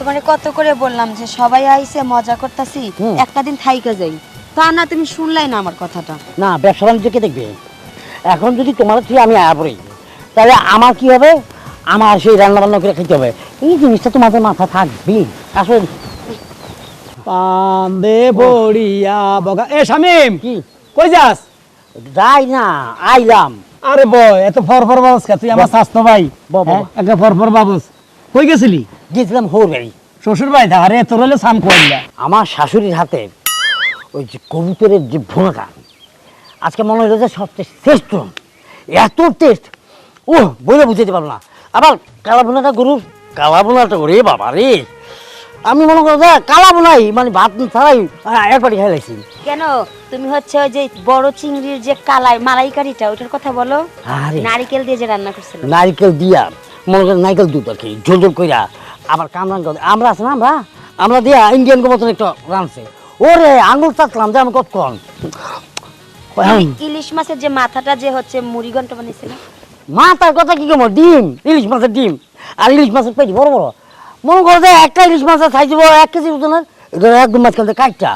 তোমারে কত করে বললাম যে সবাই আইছে মজা করতাছি একটা দিন থাইকা যাই। তা না তুমি শুনলাই না আমার কথাটা। না ব্যবসা বাণিজ্য কে দেখবে। এখন যদি তোমার তুই আমি আয়া পড়ি তাহলে আমার কি হবে? আমার সেই রান্না বান্না করে খেতে হবে। এই জিনিসটা তোমাদের মাথা থাকবে? আসলে পান্দে বড়িয়া বগা এ শামিম! কি? কই যাস? যাই না আইলাম। আরে বয় এত ফরফর বাবুস কা? তুই আমার স্বাস্থ্য ভাই হ্যাঁ, একটা ফরফর বাবুস। কই গেছিলি? গেছিলাম হোর বাড়ি শ্বশুর বাড়ি আরে তোর হলে সাম কইলা আমার শাশুড়ির হাতে ওই যে কবুতরের যে ভুনাটা আজকে মনে হলো যে সবচেয়ে শ্রেষ্ঠ। এত টেস্ট ও বলে বুঝাতে পারব না। আবার কালা বোনাটা গরু কালা ভুনাটা রে বাবা রে। আমি মনে করো যে কালা বোনাই মানে ভাত ছাড়াই আহ, একবারই খাই লাগছি কেন? তুমি হচ্ছে ওই যে বড় চিংড়ির যে কালাই মালাইকারিটা ওটার কথা বলো। আরে। নারিকেল দিয়ে যে রান্না করছিল। নারকেল দিয়া মনে করেন নারকেল দুধ আর কি ঝোল ঝোল কইরা আবার কামরান আমরা আছে না আমরা? আমরা দিয়া ইন্ডিয়ান মতন একটা রানছে। ওরে আঙুল চাটলাম যে আমি কতক্ষণ? ইলিশ মাছের যে মাথাটা যে হচ্ছে মুড়ি ঘন্ট বানিয়েছিল মাথার কথা কি কম? ডিম ইলিশ মাছের ডিম। আর ইলিশ মাছের পেটি বড় বড়। মনে করো যে একটা ইলিশ মাছের সাইজ বড় এক কেজি ওজনের একদম মাঝখান থেকে কাটটা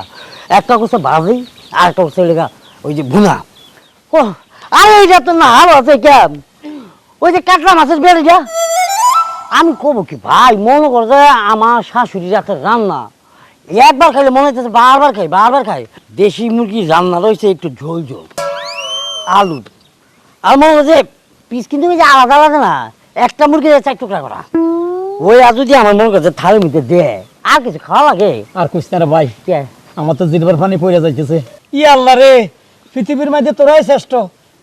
একটা করছে ভাজি আর একটা করছে লেগা ওই যে ভুনা। ও আরে এইটা তো না আরও আছে কেন ওই যে কাটলা মাছের বেড়েটা। আমি কব কি ভাই মনে করো যে আমার শাশুড়ি রাতের রান্না। একবার খাইলে মনে হচ্ছে বারবার খাই বারবার খাই। দেশি মুরগি রান্না রয়েছে একটু ঝোল ঝোল। আলু। আর মনে হচ্ছে পিস কিন্তু আলাদা আলাদা না একটা মুরগি চার টুকরা করা। ওই আর যদি আমার মনে করছে থালের মধ্যে দে আর কিছু খাওয়া লাগে? আর কইস না ভাই আমার তো জিরবার পানি পড়ে যাইতেছে। ই আল্লাহ রে পৃথিবীর মধ্যে তোরাই শ্রেষ্ঠ।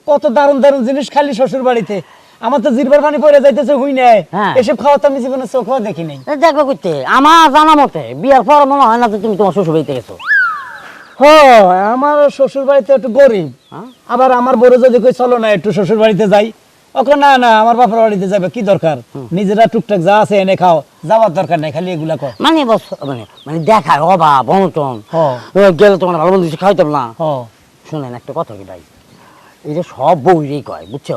কত দারুণ দারুণ জিনিস খালি শ্বশুর বাড়িতে আমার তো জিরবার পানি পড়ে যাইতেছে হুই নাই। হ্যাঁ। এসব খাওয়া তো আমি জীবনে চোখও দেখি নাই এ দেখো করতে আমার জানা মতে বিয়ার পর মনে হয় না যে তুমি তোমার শ্বশুর বাড়িতে গেছো আমার শ্বশুর বাড়িতে একটু গরিব। হ্যাঁ? আবার আমার বড় যদি কই চলো না একটু শ্বশুর বাড়িতে যাই। ওকে না না আমার বাপের বাড়িতে যাবে কি দরকার? নিজেরা টুকটাক যা আছে এনে খাও যাওয়ার দরকার নাই খালি এগুলা কর। মানে বস মানে মানে দেখায় অভাব অনটন। গেলে তোমার ভালো মন্দ কিছু খাইতাম না। শুনেন একটা কথা কি ভাই? এই যে সব বইরেই কয় বুঝছ?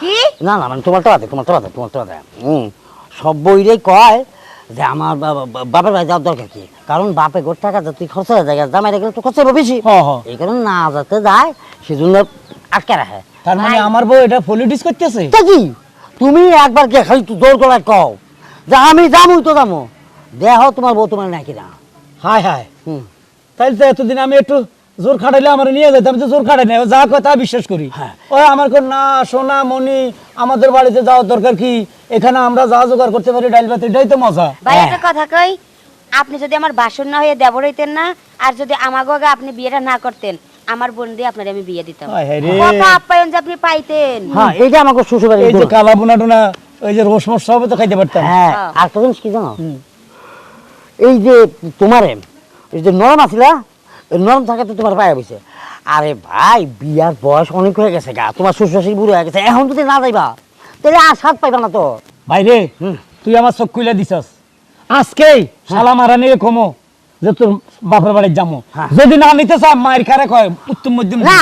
কি? না না মানে তোমার তো বাদে তোমার তো বাদে তোমার তো বাদে হুম। সব কয় যে আমার বাপের বাড়ি যাওয়ার দরকার কি? কারণ বাপে গোট টাকা তুই খরচা হয়ে যায় জামাই রেখে তো খরচা বেশি। এই কারণে না যাতে যায় সেজন্য আটকে রাখে। তার মানে আমার বউ এটা পলিটিক্স করতেছে? কি? তুমি একবার কে খালি তুই জোর গলায় কও যে আমি যামই তো যাব দেহ তোমার বউ তোমার নাকি না। হায় হায়। হুম। তাইলে তো এতদিন আমি একটু জোর খাটাইলে আমার নিয়ে যেতাম তো জোর খাটাই ও যা কথা বিশ্বাস করি। হ্যাঁ। ওই আমার কোন না সোনা মনি আমাদের বাড়িতে যাওয়ার দরকার কি? এখানে আমরা যা জোগাড় করতে পারি ডাইল ভাত এটাই তো মজা। ভাই হ্যাঁ। একটা কথা কই? আপনি যদি আমার বাসন না হয়ে দেবর হইতেন না আর যদি আমাগো আগে আপনি বিয়েটা না করতেন আমার বোন দিয়ে আপনার আমি বিয়ে দিতাম। কত আপ্যায়ন যে আপনি পাইতেন। হ্যাঁ এইটা আমাকে শ্বশুর বাড়ি এই যে কালা বুনা টুনা ওই যে রোস মোস সব তো খাইতে পারতাম। হ্যাঁ হ্যাঁ। আর জিনিস কি জানো? এই যে তোমারে এই যে নরম আছিলা নরম থাকে তো তোমার পায়ে বসে আরে ভাই বিয়ার বয়স অনেক হয়ে গেছে গা তোমার শ্বশুর বুড়ো হয়ে গেছে এখন যদি না যাইবা তাহলে আর স্বাদ পাইবা না তো। ভাই রে তুই আমার চোখ খুলে দিছস। আজকেই শালা মারা নিয়ে কমো যে তোর বাপের বাড়ির যাব হ্যাঁ। যদি না নিতে চায় মায়ের খারে কয় উত্তম মধ্যম। না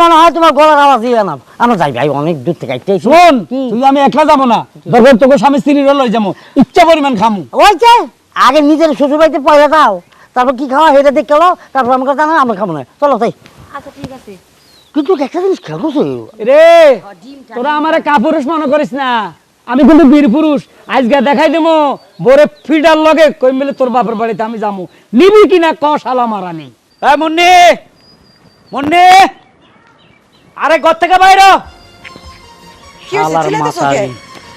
মনে হয় তোমার গলার আওয়াজ দিবে না। আমরা যাই ভাই অনেক দূর থেকে আইতে আইছি। শোন তুই আমি একলা যাব না। দরকার তোকে স্বামী স্ত্রীর লই যাব ইচ্ছা পরিমাণ খামু। ওই আগে নিজের শ্বশুর বাড়িতে পয়সা দাও। তারপর কি খাওয়া সেটা দেখে গেলো তারপর আমাকে জানা আমরা খাব না। চলো তাই আচ্ছা ঠিক আছে। কিন্তু একটা জিনিস খেয়াল করছ রে তোরা আমারে কাপুরুষ মনে করিস না। আমি কিন্তু বীর পুরুষ। আজকে দেখাই দেবো বোরে ফিডার লগে কই মিলে তোর বাপের বাড়িতে আমি যাব নিবি কিনা ক শালা মারা নেই। এই মুন্নি! মুন্নি! আরে ঘর থেকে বাইরে।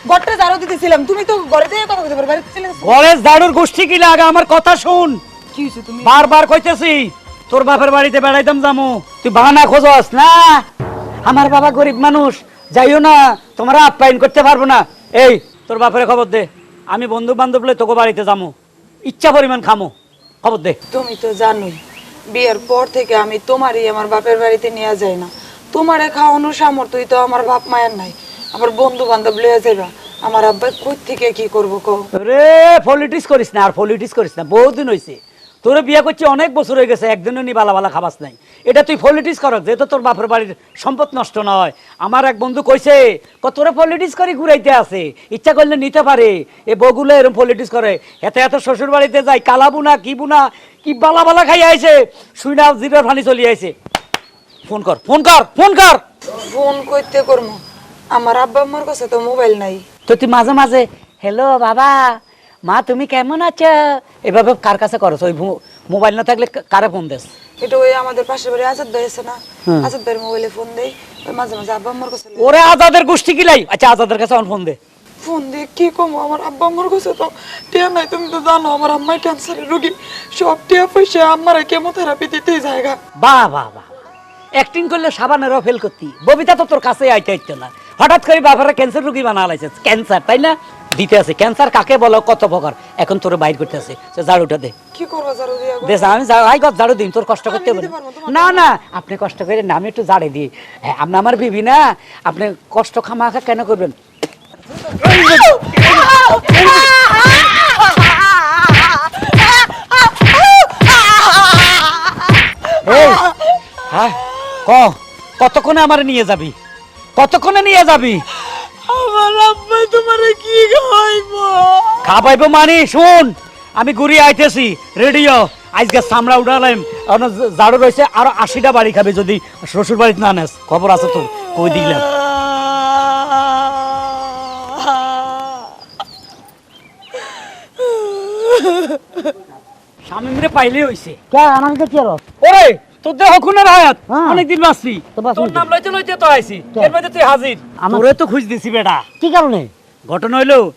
ঘরটা ঝাড়ু দিতেছিলাম। তুমি তো ঘরে থেকে কথা বলতে পারবে চিল্লাইতেছো কলেজ গোষ্ঠী কি লাগে? আমার কথা শুন। কি হয়েছে তুমি? বারবার কইতেছি তোর বাপের বাড়িতে বেড়াইতাম যামু তুই বাহানা খোঁজস না? আমার বাবা গরিব মানুষ যাইও না তোমরা আপ্যায়ন করতে পারব না। এই তোর বাপের খবর দে আমি বন্ধু বান্ধব লই তোকে বাড়িতে যামু ইচ্ছা পরিমাণ খামু খবর দে। তুমি তো জানোই বিয়ের পর থেকে আমি তোমারই আমার বাপের বাড়িতে নিয়ে যাই না। তোমারে খাওয়ানোর সামর্থ্যই তো আমার বাপ মায়ের নাই। আমার বন্ধু বান্ধব লয়ে যাইবা আমার আব্বা কই থেকে কি করব কও? রে পলিটিক্স করিস না আর পলিটিক্স করিস না বহুদিন হয়েছে তোরে বিয়ে করছি অনেক বছর হয়ে গেছে একদিনও নি বালা বালা খাবাস নাই। এটা তুই পলিটিক্স কর যেহেতু তোর বাপের বাড়ির সম্পদ নষ্ট না হয় আমার এক বন্ধু কইছে ক তোরা পলিটিক্স করে ঘুরাইতে আছে ইচ্ছা করলে নিতে পারে। এ বগুলো এরকম পলিটিক্স করে এত এত শ্বশুর বাড়িতে যায় কালা বুনা কি বুনা কি বালা বালা খাই আইছে শুই না জিরোর ফানি চলি আইছে। ফোন কর ফোন কর ফোন কর। ফোন করতে করব আমার আব্বা আম্মার কাছে তো মোবাইল নাই। তো তুই মাঝে মাঝে হ্যালো বাবা মা তুমি কেমন আছো? এভাবে কার কাছে করছ? ওই মোবাইল না থাকলে কারে ফোন দেস? এটা ওই আমাদের পাশের বাড়ি আজাদ ভাই আছে না? আজাদ ভাইয়ের মোবাইলে ফোন দেই। ওই মাঝে মাঝে আব্বা আম্মার কাছে ওরে আজাদের গোষ্ঠী কিলাই আচ্ছা আজাদের কাছে ফোন দে। ফোন দিয়ে কি কমো? আমার আব্বা আম্মার কাছে তো টিয়া নাই তুমি তো জানো আমার আম্মাই ক্যান্সারের রোগী। সব টিয়া পয়সা আম্মারা কেমোথেরাপি দিতেই জায়গা বাহ বাহ বাহ অ্যাক্টিং করলে সাবানেরও ফেল করতি। ববিতা তো তোর কাছে আইতে আইতো না। হঠাৎ করে বাবারা ক্যান্সার রোগী বানা লাইছে ক্যান্সার তাই না? দিতে আছে। ক্যান্সার কাকে বলো? কত প্রকার? এখন তোর বাইর করতে আছে। ঝাড়ুটা দে। কি করব জারু দিয়া? দেশ আমি আই গো ঝাড়ু দিন তোর কষ্ট করতে হবে না। না আপনি কষ্ট করে না একটু ঝাড়ে দিই। হ্যাঁ আপনি আমার বিবি না? আপনি কষ্ট খামাখা কেন করবেন? হ্যাঁ কতক্ষণে আমার নিয়ে যাবি? কতক্ষণে নিয়ে যাবি? আব্বাই তোমারে কি খাওয়াইবো? খাবাইবো মানি শুন আমি ঘুরি আইতেছি রেডিও আজকে সামরা উঠালাম এখন জাড়ু রয়েছে আরও আশিটা বাড়ি খাবে যদি শ্বশুর বাড়িতে না নেস। খবর আছে তো কই দিলাম স্বামী পাইলে হইছে। কে কাছে আর ওরে তোর দেহ খুনের হায়াত। হ্যাঁ। অনেকদিন বাঁচবি তোর। নাম লইতে লইতে তো আইছি। এর মধ্যে তুই হাজির। আমার- তোরে তো খুঁজ দিছি বেটা। কি কারণে? ঘটনা হইল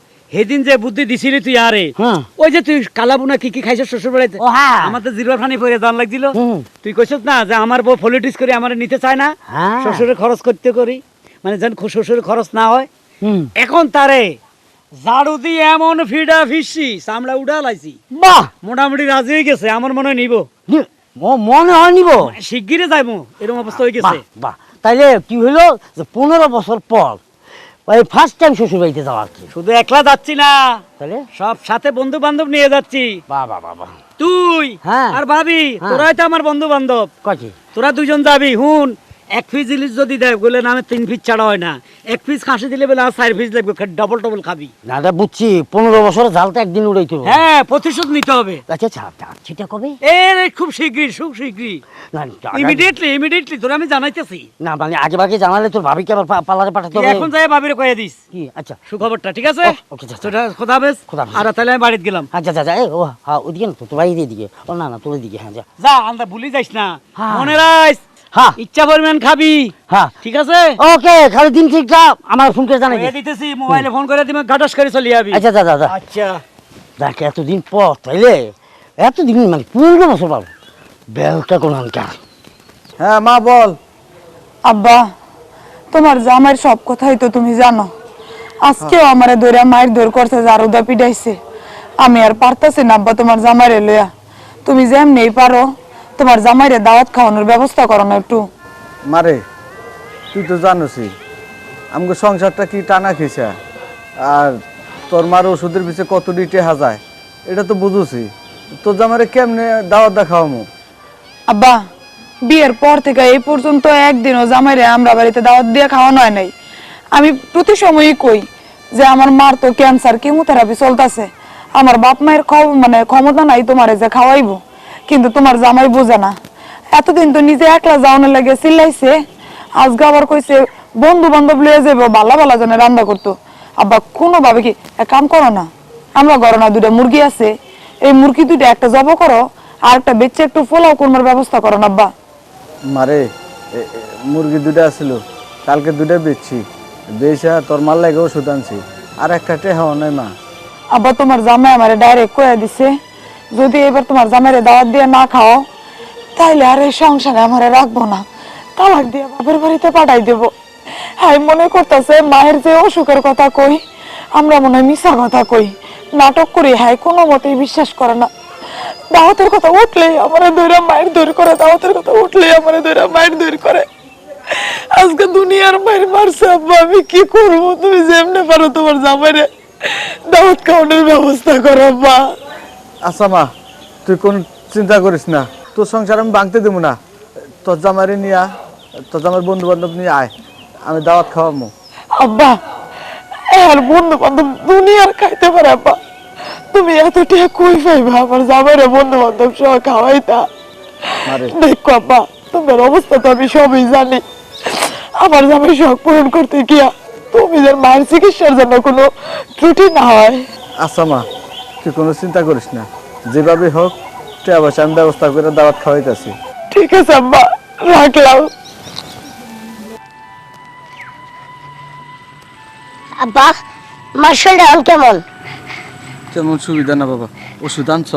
যে বুদ্ধি দিছিলি তুই আরে হ্যাঁ। ওই যে তুই কালাবুনা কি কি খাইছিস শ্বশুর বাড়িতে হ্যাঁ। আমাদের ফানি পরে দান লাগছিল। তুই কইছিস না যে আমার বউ পলিটিক্স করে আমার নিতে চায় না। শ্বশুরের খরচ করতে করি। মানে যেন শ্বশুরের খরচ না হয়। এখন তারে ঝাড়ু দিয়ে এমন ফিডা ফিসি চামড়া উঠা লাইছি বাহ! মোটামুটি রাজি হয়ে গেছে আমার মনে হয় নিব। ম- মনে হয় নিব। শিগগিরে যাইব এরকম অবস্থা হয়ে গেছে। বাহ তাইলে কি হইল যে পনেরো বছর পর ওই ফার্স্ট টাইম শ্বশুর বাড়িতে যাওয়া আর কি। শুধু একলা যাচ্ছি না তাহলে সব সাথে বন্ধু বান্ধব নিয়ে যাচ্ছি। বা তুই হ্যাঁ। আর ভাবি হ্যাঁ। তোরাই তো আমার বন্ধু বান্ধব কচি তোরা দুজন যাবি হুন। এক পিস ইলিশ যদি দেয় বলে না আমি তিন পিস ছাড়া হয় না। এক পিস খাসি দিলে বলে আর চার পিস লাগবে ডবল ডবল খাবি। এটা বুঝছি পনেরো বছর জালটা একদিন উড়াইতে হবে। হ্যাঁ প্রতিশোধ নিতে হবে। আচ্ছা আচ্ছা সেটা কবে? এর খুব শীঘ্রই খুব শীঘ্রই। ইমিডিয়েটলি ইমিডিয়েটলি তোরা আমি জানাইতেছি। না মানে আগে ভাগে জানালে তোর ভাবিকে আবার পা- পার্লারে পাঠাতে হবে। এখন যাই ভাবিরে কয়ে দিস। কি? আচ্ছা। সুখবরটা ঠিক আছে? ওকে, আচ্ছা। তোরা খোদা হাফেজ। খোদা হাফেজ। আর তাহলে আমি বাড়িতে গেলাম। আচ্ছা আচ্ছা আচ্ছা, এই ও হ্যাঁ ওইদিকে না তো তোর বাড়ির দিকে। ও না না তোর দিকে হ্যাঁ যা। যা আমরা ভুলি যাইস না। হ্যাঁ। মনে রাখ হ্যাঁ। ইচ্ছা পরিমাণ খাবি। হ্যাঁ। ঠিক আছে? ওকে খালি দিন ঠিকটা আমার ফোন করে জানাই দিতেছি মোবাইলে ফোন করে দিবে ঘাটাস করে চলে যাবি। আচ্ছা দাদা দাদা আচ্ছা। দেখ এতদিন পর তাইলে? এতদিন মানে পনেরো বছর পাবো। বেলটা কোন হ্যাঁ মা বল। আব্বা তোমার জামাইয়ের সব কথাই তো তুমি জানো। আজকেও আমারে ধরে মায়ের দৌড় করছে জারুদা পিটাইছে। আমি আর পারতাছি না আব্বা তোমার জামাইরে লইয়া। তুমি যেমনি পারো তোমার জামাইরে দাওয়াত খাওয়ানোর ব্যবস্থা করো না একটু। মারে তুই তো জানোসই আমাকে সংসারটা কি টানা খেয়েছে? আর তোর মার ওষুধের পিছিয়ে কত ডিটে হাজায়? এটা তো বুঝুছি তোর জামারে কেমনে দাওয়াত দেখাওয়ামু আব্বা বিয়ের পর থেকে এই পর্যন্ত একদিনও জামাইরে আমরা বাড়িতে দাওয়াত দিয়ে খাওয়ানো হয় নাই। আমি প্রতি সময়ই কই যে আমার মার তো ক্যান্সার কেমোথেরাপি চলতেছে। আমার বাপ মায়ের মানে ক্ষমতা নাই তোমারে যে খাওয়াইবো। কিন্তু তোমার জামাই বোঝে না। এতদিন তো নিজে একলা যাওয়ানোর লাগে চিল্লাইছে। আজকে আবার কইছে বন্ধু বান্ধব লয়ে যাব বালা বালা জনে রান্না করতো। আব্বা কোনো ভাবে কি এক কাম করো না। আমরা ঘরে না দুটা মুরগি আছে। এই মুরগি দুইটা একটা জব করো আর একটা বেচে একটু পোলাও কোরমার ব্যবস্থা করো না আব্বা। মারে মুরগি দুটা ছিল কালকে দুটা বেচছি। বেচা তোর মাল লাগে ওষুধ আনছি। আর একটা টেহাও নাই মা। আব্বা তোমার জামাই আমারে ডাইরেক্ট কয়ে দিছে যদি এবার তোমার জামাইরে দাওয়াত দিয়ে না খাও, তাইলে আর এই সংসারে আমারে রাখব না। তালাক দিয়ে বাপের বাড়িতে পাঠাই দেবো। হ্যাঁ মনে করতেছে মায়ের যে অসুখের কথা কই, আমরা মনে হয় মিশা কথা কই। নাটক করি, হাই, কোনো মতেই বিশ্বাস করে না। দাওয়াতের কথা উঠলেই আমারে দৈরা মায়ের দৌড় করে, দাওয়াতের কথা উঠলেই আমারে দৈরা মায়ের দৌড় করে। আজকে দুনিয়ার মায়ের মারছে, আব্বা, আমি কি করব? তুমি যেমনে পারো তোমার জামাইরে দাওয়াত খাওয়ানোর ব্যবস্থা করো, আব্বা। আচ্ছা মা তুই কোন চিন্তা করিস না। তোর সংসার আমি ভাঙতে দেবো না। তোর জামাইরে নিয়ে আয়, তোর জামাইয়ের বন্ধু বান্ধব নিয়ে আয় আমি দাওয়াত খাওয়াবো। আব্বা এর বন্ধু বান্ধব দুনিয়ার খাইতে পারে আব্বা। তুমি এত টাকা কই পাইবা? আমার জামাইরে বন্ধু বান্ধব সহ খাওয়াইতা। মারে দেখো আব্বা তোমার অবস্থা তো আমি সবই জানি। আমার জামাই শখ পূরণ করতে গিয়া তুমি যে মায়ের চিকিৎসার জন্য কোনো ত্রুটি না হয়। আচ্ছা মা তুই কোনো চিন্তা করিস না। যেভাবে হোক টাকা পয়সা আমি ব্যবস্থা করে দাওয়াত খাওয়াইতেছি। ঠিক আছে আব্বা। রাখলাম। আব্বা আমার শরীরটা এখন কেমন? তেমন সুবিধা না বাবা? ওষুধ আনছ?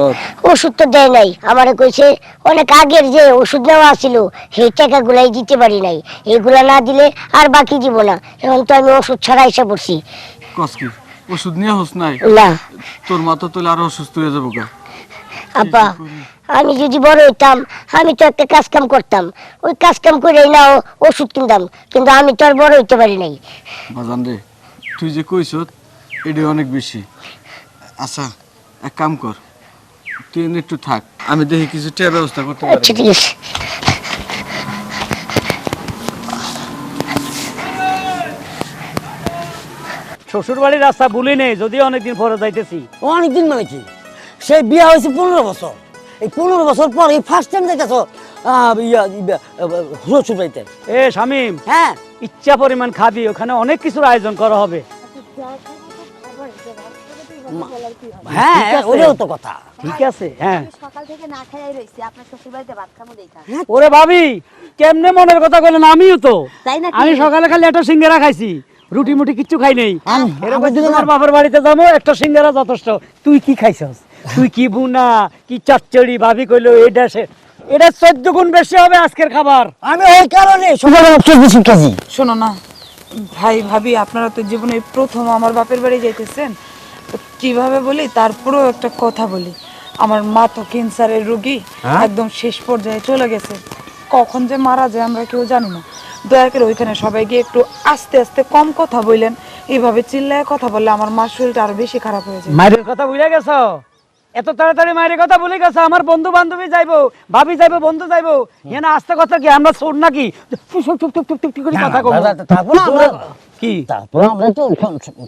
ওষুধ তো দেয় নাই। আমারে কইছে অনেক আগের যে ওষুধ নেওয়া ছিল সেই টাকাগুলাই দিতে পারি নাই। এগুলা না দিলে আর বাকি দিব না। এখন তো আমি ওষুধ ছাড়া এসে পড়ছি। কস কি? ওষুধ নিয়ে হোস নাই? না। তোর মা তো তুলে আরও অসুস্থ হয়ে যাব গা। আব্বা আমি যদি বড় হইতাম আমি তো একটা কাজ কাম করতাম। ওই কাজ কাম করে না ওষুধ কিনতাম কিন্তু আমি তো আর বড় হইতে পারি নাই। বাজান রে তুই যে কইস এটি অনেক বেশি। আচ্ছা এক কাম কর তুই একটু থাক আমি দেখি কিছু টিয়া ব্যবস্থা করতে আচ্ছা পারি। ঠিক আছে। শ্বশুর বাড়ির রাস্তা ভুলি নেই যদিও অনেকদিন পরে যাইতেছি। অনেকদিন মানে কি? সেই বিয়া হয়েছে পনেরো বছর। এই পনেরো বছর পর এই ফার্স্ট টাইম শ্বশুর বাড়িতে এ শামিম হ্যাঁ। ইচ্ছা পরিমাণ খাবি ওখানে অনেক কিছুর আয়োজন করা হবে। হ্যাঁ ঠিক আছে। ওটাও তো কথা। ঠিক আছে হ্যাঁ। সকাল থেকে না খাই রইছি আপনার শ্বশুর বাড়িতে ভাত খাব দেখা ওরে ভাবি কেমনে মনের কথা বলেন আমিও তো। আমি সকালে খালি একটা সিঙ্গারা খাইছি। রুটি মুটি কিচ্ছু খাই নেই। তোমার বাপের বাড়িতে যাব একটা সিঙ্গারা যথেষ্ট। তুই কি খাইছস? তুই কি বুনা কি চচ্চড়ি ভাবি কইলো এটা সে এটা চোদ্দ গুণ বেশি হবে আজকের খাবার। আমি ওই কারণে চব্বিশ কেজি শোনো না ভাই ভাবি আপনারা তো জীবনে প্রথম আমার বাপের বাড়ি যাইতেছেন। কীভাবে বলি তারপরেও একটা কথা বলি। আমার মা তো ক্যান্সারের রোগী একদম শেষ পর্যায়ে চলে গেছে। কখন যে মারা যায় আমরা কেউ জানি না। দয়া করে ওইখানে সবাই গিয়ে একটু আস্তে আস্তে কম কথা বললেন এইভাবে চিল্লায় কথা বললে আমার মার শরীরটা আরও বেশি খারাপ হয়ে যায়। মায়ের কথা ভুলে গেছো? এত তাড়াতাড়ি মায়ের কথা ভুলে গেছো? আমার বন্ধু বান্ধবী যাইবো ভাবি যাইবো বন্ধু যাইবো। এখানে আসতে কথা কি আমরা চোর নাকি? চুপ চুপ চুপ চুপ করে কথা কব। থাকব না আমরা কি? তারপরে আমরা একটু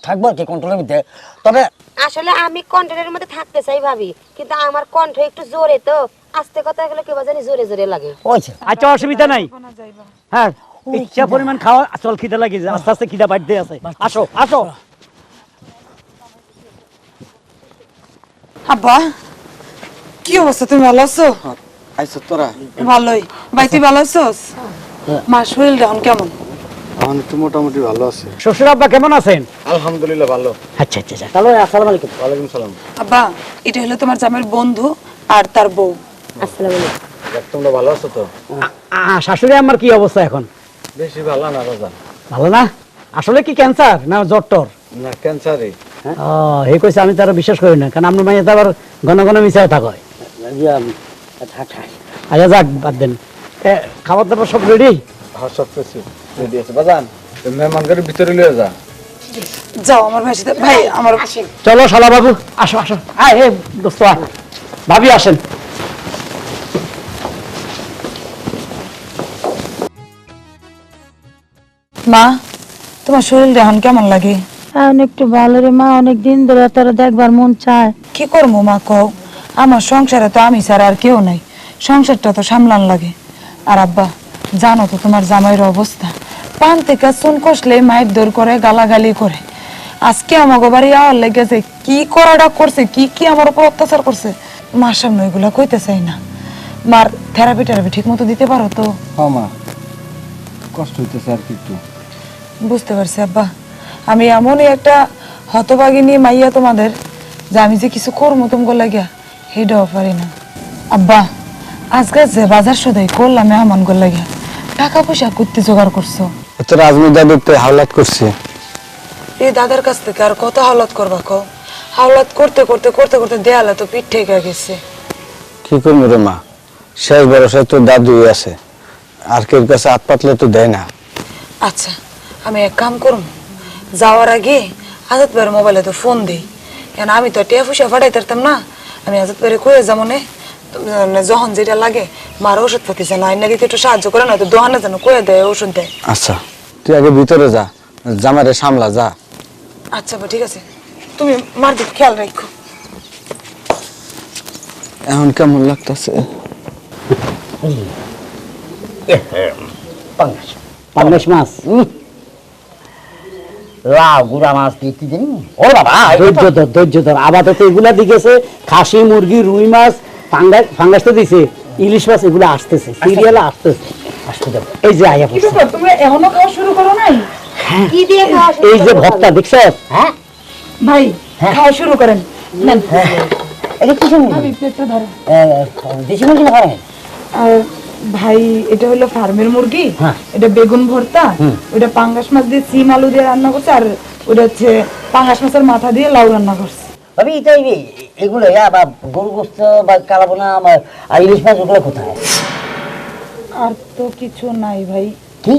থাকব কি কন্ট্রোলের মধ্যে। তবে আসলে আমি কণ্ঠের মধ্যে থাকতে চাই ভাবি কিন্তু আমার কণ্ঠ একটু জোরে তো। আস্তে কথা গেলে কেউ জানি জোরে জোরে লাগে। আচ্ছা অসুবিধা নাই। হ্যাঁ ইচ্ছা পরিমাণ খাওয়া? চল খিদে লাগিয়েছে আস্তে আস্তে খিদা বাড়তে আছে। আসো আসো। আব্বা কি অবস্থা? তুমি ভালো আছো? আইসো তোরা। ভালোই। ভাই তুই ভালো আছোস? মার শরীরটা এখন কেমন? আমার একটু মোটামুটি ভালো আছে। শ্বশুর আব্বা কেমন আছেন? আলহামদুলিল্লাহ ভালো। আচ্ছা আচ্ছা আচ্ছা। তাহলে আসসালামু আলাইকুম। ওয়ালাইকুম সালাম। আব্বা এটা হলো তোমার জামের বন্ধু আর তার বউ। আসসালামু আলাইকুম। তোমরা ভালো আছো তো? শাশুড়ি আমার কি অবস্থা এখন? বেশি ভালো না রাজা। ভালো না? আসলে কি ক্যান্সার না জ্বর টর? না ক্যান্সারই ও এই কইছে আমি তারা বিশ্বাস করি না কারণ আপনার মাইয়া তো আবার ঘন ঘন মিশায় থাকা। হয় আচ্ছা যাক বাদ দেন। এ, খাবার দাবার সব রেডি হ্যাঁ সব কিছু রেডি আছে। বাজান মেহমানদের ভিতরে লিয়ে যা। যাও আমার ভাই সাথে। ভাই আমার চলো শালা বাবু আসো আসো। আয় হে দোস্ত। ভাবি আসেন। মা তোমার শরীর এখন কেমন লাগে? এখন একটু ভালো রে মা অনেক দিন ধরে তোরা দেখবার মন চায়। কি করব মা কও? আমার সংসারে তো আমি ছাড়া আর কেউ নাই। সংসারটা তো সামলান লাগে। আর আব্বা জানো তো তোমার জামাইয়ের অবস্থা। পান থেকে চুন কষলে মায়ের দৌড় করে গালাগালি করে। আজকে আমাকে বাড়ি আওয়ার লেগেছে কি করাটা করছে কি কি আমার উপর অত্যাচার করছে মার সামনে ওইগুলা কইতে চাই না। মার থেরাপি টেরাপি ঠিক মতো দিতে পারো তো? হ্যাঁ মা কষ্ট হইতেছে আর কি একটু। বুঝতে পারছি আব্বা। আমি এমনই একটা হতভাগিনী মাইয়া তোমাদের যে আমি যে কিছু করব তোমাকে লাগিয়া সেটাও পারি না। আব্বা আজকে যে বাজার সদাই করলাম মেহমান গো লাগিয়া টাকা পয়সা করতে জোগাড় করছ। তো রাজনীতি দাদুতে হাওলাত করছে। এই দাদার কাছ থেকে আর কত হাওলাত করবা কও? হাওলাত করতে করতে করতে করতে দেয়ালে তো পিঠ ঠেকে গেছে। কি করব রে মা? শেষ ভরসায় তো দাদুই আছে। আর কেউ কাছে হাত পাতলে তো দেয় না। আচ্ছা। আমি এক কাম করুন। যাওয়ার আগে আজাদ ভাইয়ের মোবাইলে তো ফোন দিই। কেন আমি তো টিয়া ফুসা ফাটাই পারতাম না। আমি আজাদ ভাইয়ের কয়ে যাব নে। তুমি জানো না, যখন যেটা লাগে মার ওষুধ পাতি যেন আইনা দিতে একটু সাহায্য করে না তো দোকানে যেন কয়ে দেয় ওষুধ দেয় আচ্ছা তুই আগে ভিতরে যা জামারে সামলা যা। আচ্ছা ঠিক আছে। তুমি মার দিক খেয়াল রাখো এখন কেমন লাগতেছে? পাঙ্গাস। পাঙ্গাস মাছ। লাউ গুড়া মাছ দিয়ে কি জানি? ও বাবা ধৈর্য ধর ধৈর্য ধর। আপাতত এগুলা দিকেছে খাসি মুরগি রুই মাছ ফাঙ্গাস ফাঙ্গাস তো দিছে ইলিশ মাছ এগুলো আসতেছে সিরিয়ালে আসতেছে। আসতে যাব এই যে আয়া পড়ছে তুমি এখনও খাওয়া শুরু করো নাই? কি দিয়ে খাওয়া এই যে? ভক্তা দেখছ? হ্যাঁ? ভাই খাওয়া শুরু করেন। নেন। এটা কি দেশি মুরগি না খাবেন ভাই এটা হলো ফার্মের মুরগি হ্যাঁ। এটা বেগুন ভর্তা ওটা পাঙ্গাস মাছ দিয়ে সিম আলু দিয়ে রান্না করছে আর ওটা হচ্ছে পাঙ্গাস মাছের মাথা দিয়ে লাউ রান্না করছে। ভাবি এটা এই- এগুলো বা গরু গোস্ত বা কালাবোনা আমার আর ইলিশ মাছ ওগুলো কোথায়? আর তো কিছু নাই ভাই। কি?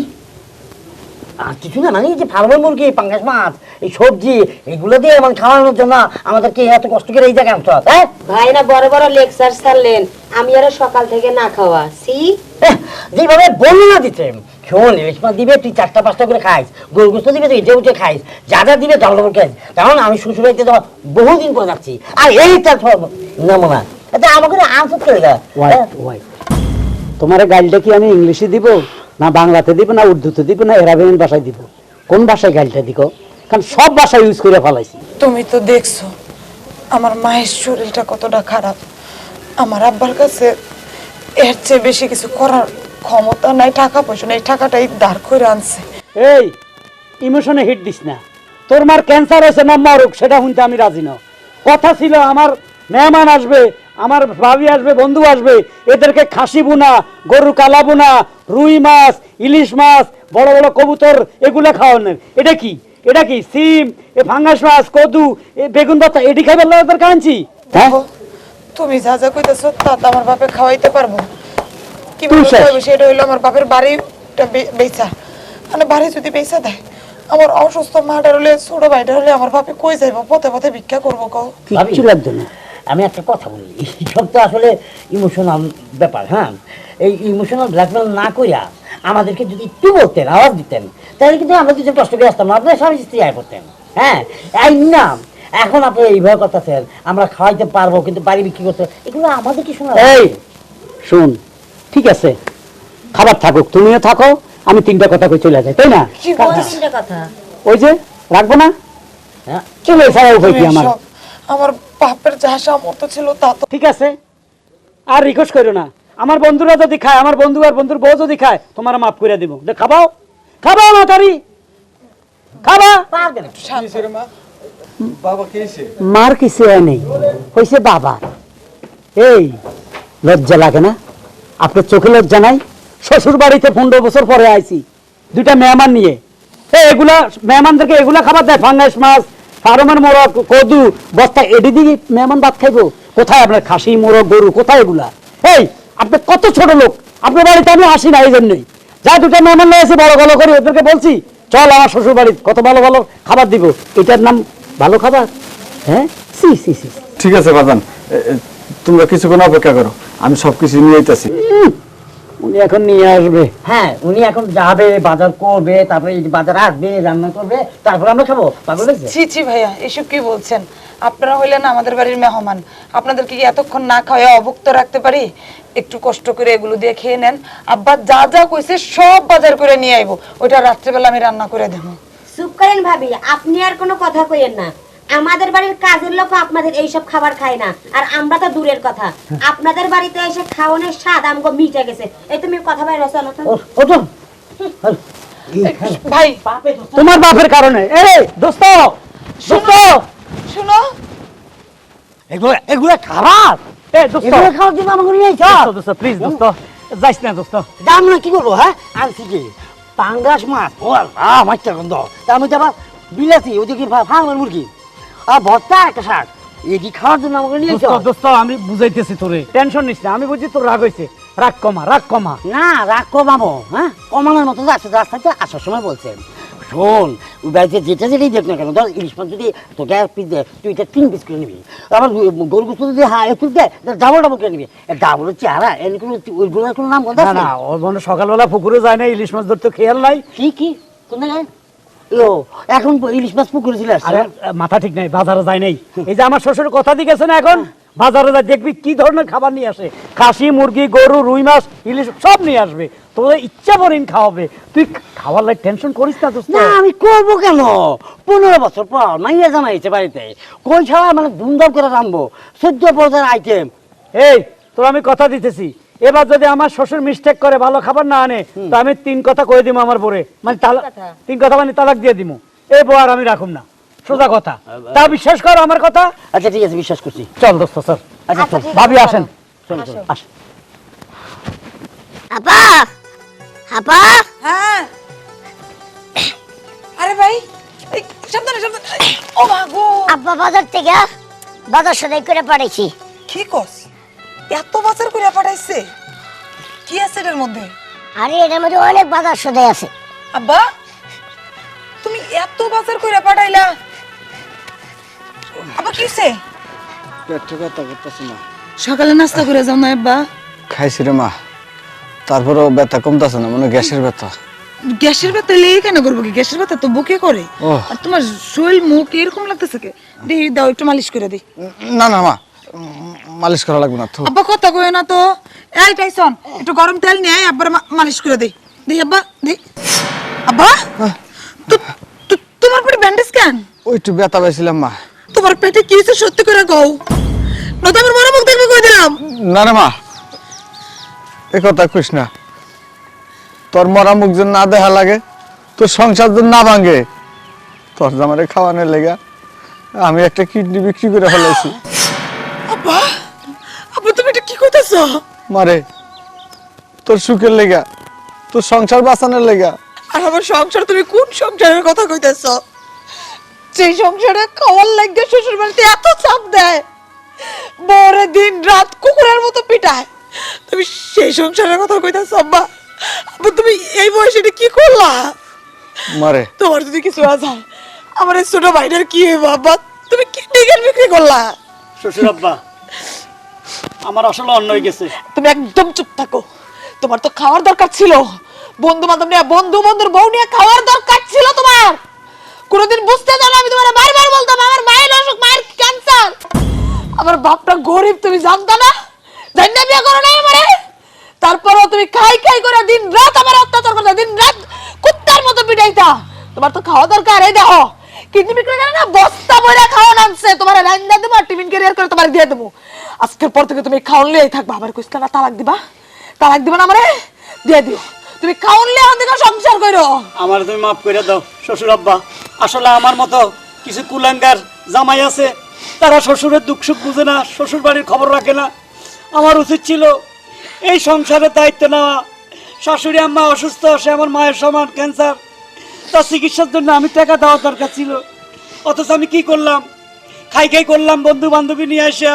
আর কিছু না মানে যে ফার্মের মুরগি পাঙ্গাস মাছ এই সবজি এগুলো দিয়ে মানে খাওয়ানোর জন্য আমাদেরকে এত কষ্ট করে এই জায়গায় আনতে হবে হ্যাঁ? ভাই না বড় বড় লেকচার ছাড়লেন। আমি আরও সকাল থেকে না খাওয়া। সি? যেভাবে বর্ণনা দিতে। শোন ইলিশ মাছ দিবে তুই চারটা পাঁচটা করে খাইস। গরু গোস্ত দিবে তুই উঠে খাইস। যা যা দিবে জল করে খাইস কারণ আমি শ্বশুর বাড়িতে তো বহুদিন পর যাচ্ছি। আর এইটা নমুনা এটা আমাকে আনসার করে দেয় ওয়াই তোমার গাইলটা কি আমি ইংলিশে দিব? না বাংলাতে দিব না উর্দুতে দিব না এরাবিয়ান ভাষায় দিব? কোন ভাষায় গাইলটা দিব? কারণ সব ভাষা ইউজ করে ফেলাইছি। তুমি তো দেখছ আমার মায়ের শরীরটা কতটা খারাপ। আমার আব্বার কাছে এর চেয়ে বেশি কিছু করার ক্ষমতা নাই টাকা পয়সা নেই টাকাটাই দাঁড় করে আনছে। এই ইমোশনে হিট দিস না। তোর মার ক্যান্সার হয়েছে না মরুক সেটা শুনতে আমি রাজি না। কথা ছিল আমার মেহমান আসবে আমার ভাবি আসবে বন্ধু আসবে এদেরকে খাসি বুনা গরু কালা বুনা রুই মাছ ইলিশ মাছ বড় বড় কবুতর এগুলো খাওয়ানোর এটা কি? এটা কি? সিম এ ফাঙ্গাস মাছ কদু এ বেগুন ভর্তা এটি খাইবার লাগে তোর কাঁচি হ্যাঁ? তুমি যা যা কইতেছো তা তো আমার বাপে খাওয়াইতে পারব। কি বলব সেটা হইল আমার বাপের বাড়িটা বেচা মানে বাড়ি যদি বেচা দেয় আমার অসুস্থ মাটার হলে ছোট ভাইটার হলে আমার বাপে কই যাইবো? পথে পথে ভিক্ষা করব কও। কিচ্ছু লাগবে না? আমি একটা কথা বলি। সব তো আসলে ইমোশনাল ব্যাপার হ্যাঁ? এই ইমোশনাল ব্ল্যাকমেল না কইরা আমাদেরকে যদি একটু বলতেন আওয়াজ দিতেন তাহলে কিন্তু আমরা কিছু কষ্ট করে আসতাম না। আপনার স্বামী স্ত্রী আয় করতেন হ্যাঁ? এই না এখন আপনি এইভাবে করতেছেন আমরা খাওয়াইতে পারব কিন্তু বাড়ি বিক্রি করতে এগুলো আমাদের কি শোনা এই শুন ঠিক আছে খাবার থাকুক তুমিও থাকো আমি তিনটা কথা কই চলে যাই তাই না? ওই যে রাখব না? হ্যাঁ। চলে ছাড়া উপায় কি আমার? আমার বাপের যা সামর্থ্য ছিল তা তো ঠিক আছে আর রিকোয়েস্ট করো না। আমার বন্ধুরা যদি খায় আমার বন্ধু আর বন্ধুর বউ যদি খায় তোমার মাফ করে দিব। দে খাবাও খাবাও মাতারি খাবা। পারবেন বাবা কি হয়েছে মার কিছু নেই। হয়েছে বাবা। এই, লজ্জা লাগে না? আপনার চোখে লজ্জা নাই? শ্বশুর বাড়িতে পনেরো বছর পরে আইছি। দুইটা মেহমান নিয়ে। এগুলা মেহমানদেরকে এগুলা খাবার দেয়। ফাঙ্গাস মাছ, ফার্মের মোরগ, কদু, বস্তা। এডি দিয়ে মেহমান ভাত খাইবো। কোথায় আপনার খাসি, মোরগ, গরু? কোথায় এগুলা? এই, আপনি কত ছোট লোক। আপনার বাড়িতে আমি আসি না এই জন্যই যা দুটা মেহমান নিয়ে বড় গলো করে ওদেরকে বলছি চল আমার শ্বশুর বাড়ি কত ভালো ভালো খাবার দিব। এটার নাম ভালো খাবার? হ্যাঁ? সি সি সি ঠিক আছে বাজান। এ, তোমরা কিছুক্ষণ অপেক্ষা করো। আমি সব কিছু নিয়ে আইতাছি। উনি এখন নিয়ে আসবে। হ্যাঁ উনি এখন যাবে বাজার করবে তারপরে বাজার আসবে রান্না করবে তারপরে আমরা খাব। পাগল হয়েছে? ছি ছি ভাইয়া এসব কি বলছেন? আপনারা হইলেন আমাদের বাড়ির মেহমান। আপনাদেরকে কি এতক্ষণ না খাওয়া অভুক্ত রাখতে পারি? একটু কষ্ট করে এগুলো দিয়ে খেয়ে নেন। আব্বা যা যা কইছে সব বাজার করে নিয়ে আইবো। ওইটা রাত্রেবেলা আমি রান্না করে দেবো। চুপ করেন ভাবি আপনি আর কোনো কথা কইেন না। আমাদের বাড়ির কাজের লোক আপনাদের এইসব খাবার খায় না। আর আমরা তো দূরের কথা। আপনাদের বাড়িতে এসে খাওয়ানোর স্বাদ আমগো মিটে গেছে। এই তুমি কথা বাইরে চলো তো ও ও তো ভাই। তোমার বাপের কারণে। এই দোস্ত দোস্ত। শুনো। এগুলো এগুলো খাবার? এই দোস্ত। এগুলো আমাকে নিয়ে আইছ? দোস্ত, দোস্ত প্লিজ দোস্ত। যাইস না দোস্ত। দাম না কি করব হ্যাঁ? আনছি কি পাঙ্গাস মাছ। ও মাছটা গন্ধ। তার মধ্যে আবার বিলাতি ওদিকে ফার্মের মুরগি। আর ভর্তা একটা শাক। এটি খাওয়ার জন্য আমাকে নিয়ে দোস্ত দোস্ত আমি বুঝাইতেছি তোরে। টেনশন নিস না আমি বুঝছি তোর রাগ হইছে। রাগ কমা রাগ কমা। না রাগ কমাবো হ্যাঁ? কমানোর মতো যাচ্ছে রাস্তাতে আসার সময় বলছেন। শোন ওই বাড়িতে যেটা যেটাই দেখ না কেন ধর ইলিশ মাছ যদি তোকে এক পিস দেয় তুই এটা তিন পিস করে নিবি। আমার গরু গোস্ত যদি হ্যাঁ এক পিস দেয় ডাবল ডাবল করে নিবি। ডাবলের চেহারা এর কোনো ওইগুলোর কোনো নাম কথা না ওর মনে সকালবেলা পুকুরে যায় না ইলিশ মাছ ধরতে খেয়াল নাই। কি কি? কোন জায়গায়? ও এখন ইলিশ মাছ পুকুরে আসছে। আরে মাথা ঠিক নাই বাজারে যায় নাই। এই যে আমার শ্বশুর কথা দিয়ে গেছে না এখন বাজারে যায় দেখবি কি ধরনের খাবার নিয়ে আসে। খাসি মুরগি গরু রুই মাছ ইলিশ সব নিয়ে আসবে। তোদের ইচ্ছা খাওয়াবে। তুই খাওয়ার লাই টেনশন করিস না দোস্ত। না আমি করব কেন? পনেরো বছর পর মাইয়া জামাইছে বাড়িতে। কই ছাড়া মানে ধুমধাম করে রাখব সহ্য পর্যায়ের আইটেম এই তোর আমি কথা দিতেছি। এবার যদি আমার শ্বশুর মিস্টেক করে ভালো খাবার না আনে তো আমি তিন কথা কয়ে দিব আমার পরে মানে তালাক তিন কথা মানে তালাক দিয়ে দিব এই বউ আর আমি রাখুম না। সোজা কথা। তা বিশ্বাস কর আমার কথা? আচ্ছা ঠিক আছে বিশ্বাস করছি। চল দোস্ত স্যার আচ্ছা আছে, ভাবি আসেন। চল চল। আস। আপা! আপা? হ্যাঁ। আরে ভাই সাবধানে সাবধানে। ও মা গো। আব্বা বাজার থেকে বাজার সদাই করে পাঠাইছি। কি কস? এত বাজার করে পাঠাইছে? কি আছে এটার মধ্যে? আরে এটার মধ্যে অনেক বাজার সদাই আছে। আব্বা তুমি এত বাজার করে পাঠাইলা। আব্বা কি হইছে? পেটটা ব্যথা করতেছে না সকালে নাস্তা করে যাও না আব্বা। খাইছি রে মা। তারপরেও ব্যথা কমতেছে না মানে গ্যাসের ব্যথা। গ্যাসের ব্যথা লেগে কেন করব কি? গ্যাসের ব্যথা তো বুকে করে। আর তোমার শরীর মুখ এরকম লাগতেছে কে? দেখি দাও একটু মালিশ করে দিই। না না মা মালিশ করা লাগবে না তো। আব্বা কথা কই না তো। এই টাইসন একটু গরম তেল নিয়ে আয়, আব্বার মালিশ করে দেই। দেই আব্বা দেই। আব্বা তো- তোমার পেটে ব্যান্ডেজ কেন? ওই একটু ব্যথা পাইছিলাম মা। তোমার পেটে কি হয়েছে সত্যি করে কও? না তো আমার মনে মুখ দেখবে কই দিলাম? না রে মা এ কথা কইস না। তোর মরা মুখ যেন না দেখা লাগে তোর সংসার যেন না ভাঙে। তোর জামারে খাওয়ানোর লেগা আমি একটা কিডনি বিক্রি করে ফেলাইছি। আব্বা আব্বা তুমি এটা কি কইতাছো মারে তোর সুখের লেগা তোর সংসার বাঁচানোর লেগা। আর আমার সংসার তুমি কোন সংসারের কথা কইতেছ? সেই সংসারে খাওয়ার লাগে শ্বশুর বাড়িতে এত চাপ দেয় বড় দিন রাত কুকুরের মতো পিটায়। তুমি সেই সংসারের কথা কইতেছ আব্বা। আব্বা তুমি এই বয়সে এটা কি করলা? মারে। তোমার যদি কিছু আ আমার এই ছোট ভাইটার কি হইব আব্বা? তুমি কি টিকেট বিক্রি করলা? শ্বশুর আব্বা আমার আসলে অন্য হয়ে গেছে। তুমি একদম চুপ থাকো। তোমার তো খাওয়ার দরকার ছিল। বন্ধু বান্ধব নিয়ে বন্ধু বন্ধুর বউ নিয়ে খাওয়ার দরকার ছিল তোমার। কোনোদিন বুঝতে দাও আমি তোমার বারবার বলতাম আমার মায়ের অসুখ মায়ের ক্যান্সার আমার বাপটা গরিব তুমি জানতা না? বিয়ে করো আমারে? তারপরও তুমি খাই খাই করে দিন রাত আমার অত্যাচার দিন রাত কুত্তার মতো পিটাইতা। তোমার তো খাওয়া দরকার, এই বিক্রি করে না, বস্তা খাওয়া নামছে তোমার রান্না দেবো টিফিন ক্যারিয়ার করে তোমার দিয়ে দেবো। আজকের পর থেকে তুমি খাওয়ান লিয়েই থাকবা। না তালাক দিবা? তালাক দিবা না আমারে? দিয়ে দিও। তুমি খাওয়ান লিয়ে আমাদের সংসার করো। আমার তুমি মাফ করে দাও, শ্বশুর আব্বা। আসলে আমার মতো কিছু কুলাঙ্গার জামাই আছে, তারা শ্বশুরের দুঃখ সুখ বুঝে না শ্বশুর বাড়ির খবর রাখে না। আমার উচিত ছিল এই সংসারের দায়িত্ব নেওয়া। শাশুড়ি আম্মা অসুস্থ, সে আমার মায়ের সমান ক্যান্সার তার চিকিৎসার জন্য আমি টাকা দেওয়ার দরকার ছিল। অথচ আমি কি করলাম? খাই খাই করলাম বন্ধু বান্ধবী নিয়ে আসা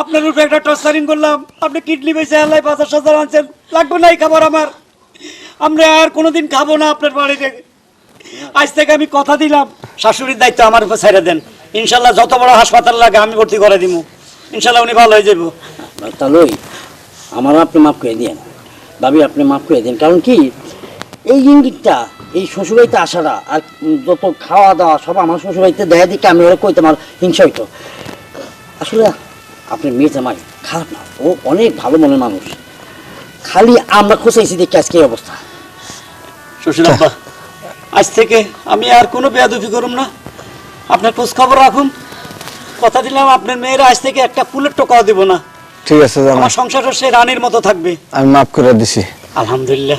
আপনার উপরে একটা টর্চারিং করলাম। আপনি কিডনি বেঁচে আল্লাহ পাঁচ হাজার আনছেন। লাগবে না এই খাবার আমার। আমরা আর কোনোদিন খাব না আপনার বাড়ি থেকে আজ থেকে আমি কথা দিলাম। শাশুড়ির দায়িত্ব আমার উপর ছেড়ে দেন। ইনশাল্লাহ যত বড় হাসপাতাল লাগে, আমি ভর্তি করে দিব ইনশাল্লাহ উনি ভালো হয়ে যাব তাহলে আমারও আপনি মাফ করে দিন ভাবি, আপনি মাফ করে দিন কারণ কি, এই ইঙ্গিতটা, এই শ্বশুরবাড়িতে আসাটা, আর যত খাওয়া দাওয়া সব আমার শ্বশুরবাড়িতে দেখা দিকে আমি ওরা কইতে আমার হিংসা হইতো। আসলে আপনি মেয়ে জামাই, খারাপ না। ও অনেক ভালো মনের মানুষ। খালি আমরা খুঁজেছি দেখি আজকে এই অবস্থা। শ্বশুর আজ থেকে আমি আর কোনো বেয়াদুফি করুম না। আপনার খোঁজ খবর রাখুন। কথা দিলাম, আপনার মেয়েরা আজ থেকে একটা ফুলের টোকাও দিব না। ঠিক আছে আমার সংসারও সে রানীর মতো থাকবে। আমি মাফ করে দিছি। আলহামদুলিল্লাহ।